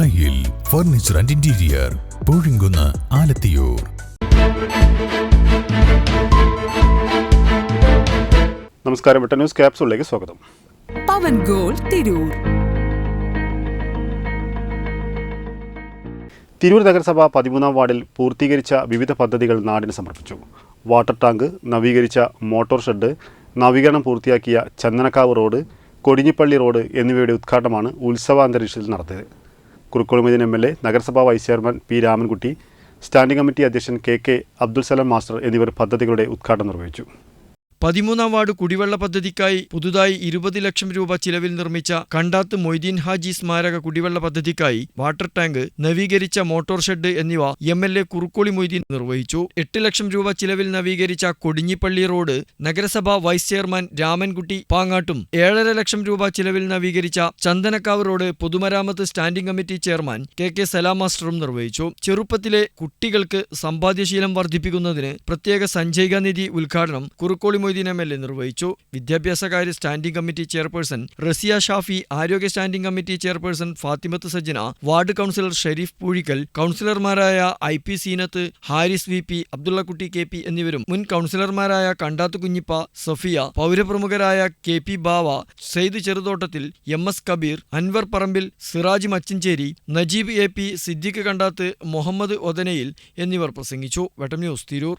ദായിൽ furniture and interior Poozhinkunnu Alathiyur. നമസ്കാരം Vettam news ക്യാപ്സൂളിലേക്ക് സ്വാഗതം. പവൻ goal Tirur. Tirur നഗരസഭ പതിമൂന്നാം വാർഡിൽ പൂർത്തീകരിച്ച വിവിധ പദ്ധതികൾ നാടിന് സമർപ്പിച്ചു. വാട്ടർ ടാങ്ക് നവീകരിച്ച മോട്ടോർ ഷെഡ് നവീകരണം പൂർത്തിയാക്കിയ ചന്ദനക്കാവ് റോഡ് കൊടിഞ്ഞിപ്പള്ളി റോഡ് എന്നിവയുടെ ഉദ്ഘാടനമാണ് ഉത്സവാന്തരീക്ഷത്തിൽ നടത്തിയത്. കുറുക്കോളുമീദിൻ എം എൽ എ നഗരസഭാ vice chairman P Ramankutty standing committee അധ്യക്ഷൻ K K Abdul Salam master എന്നിവർ പദ്ധതികളുടെ ഉദ്ഘാടനം നിർവഹിച്ചു. പതിമൂന്നാം വാർഡ് കുടിവെള്ള പദ്ധതിക്കായി പുതുതായി ഇരുപത് ലക്ഷം രൂപ ചിലവിൽ നിർമ്മിച്ച കണ്ടാത്ത് മൊയ്തീൻ ഹാജി സ്മാരക കുടിവെള്ള പദ്ധതിക്കായി വാട്ടർ ടാങ്ക് നവീകരിച്ച മോട്ടോർ ഷെഡ് എന്നിവ M L A Kurukkoli Moideen നിർവഹിച്ചു. എട്ട് ലക്ഷം രൂപ ചിലവിൽ നവീകരിച്ച കൊടിഞ്ഞിപ്പള്ളി റോഡ് നഗരസഭാ വൈസ് ചെയർമാൻ രാമൻകുട്ടി പാങ്ങാട്ടും ഏഴര ലക്ഷം രൂപ ചിലവിൽ നവീകരിച്ച ചന്ദനക്കാവ് റോഡ് പൊതുമരാമത്ത് standing committee chairman K K Salam മാസ്റ്ററും നിർവഹിച്ചു. ചെറുപ്പത്തിലെ കുട്ടികൾക്ക് സമ്പാദ്യശീലം വർദ്ധിപ്പിക്കുന്നതിന് പ്രത്യേക സഞ്ചയിക നിധി ഉദ്ഘാടനം Kurukkoli Moideen M L A നിർവഹിച്ചു. വിദ്യാഭ്യാസകാര്യ standing committee chairperson Raziya Shafi ആരോഗ്യ standing committee chairperson Fathimath Sajjana ward councillor Sharif Poozhikkal കൗൺസിലർമാരായ I P Seenath Haris V P Abdullakutty K P എന്നിവരും മുൻ കൗൺസിലർമാരായ Kandath Kunhippa Safiya പൗരപ്രമുഖരായ K P Bava Sayed Cheruthottathil M S Kabeer Anwar Parambil Siraj Machincheri Najeeb A P Siddique Kandath Muhammad Othanayil എന്നിവർ പ്രസംഗിച്ചു. Vettam news Tirur.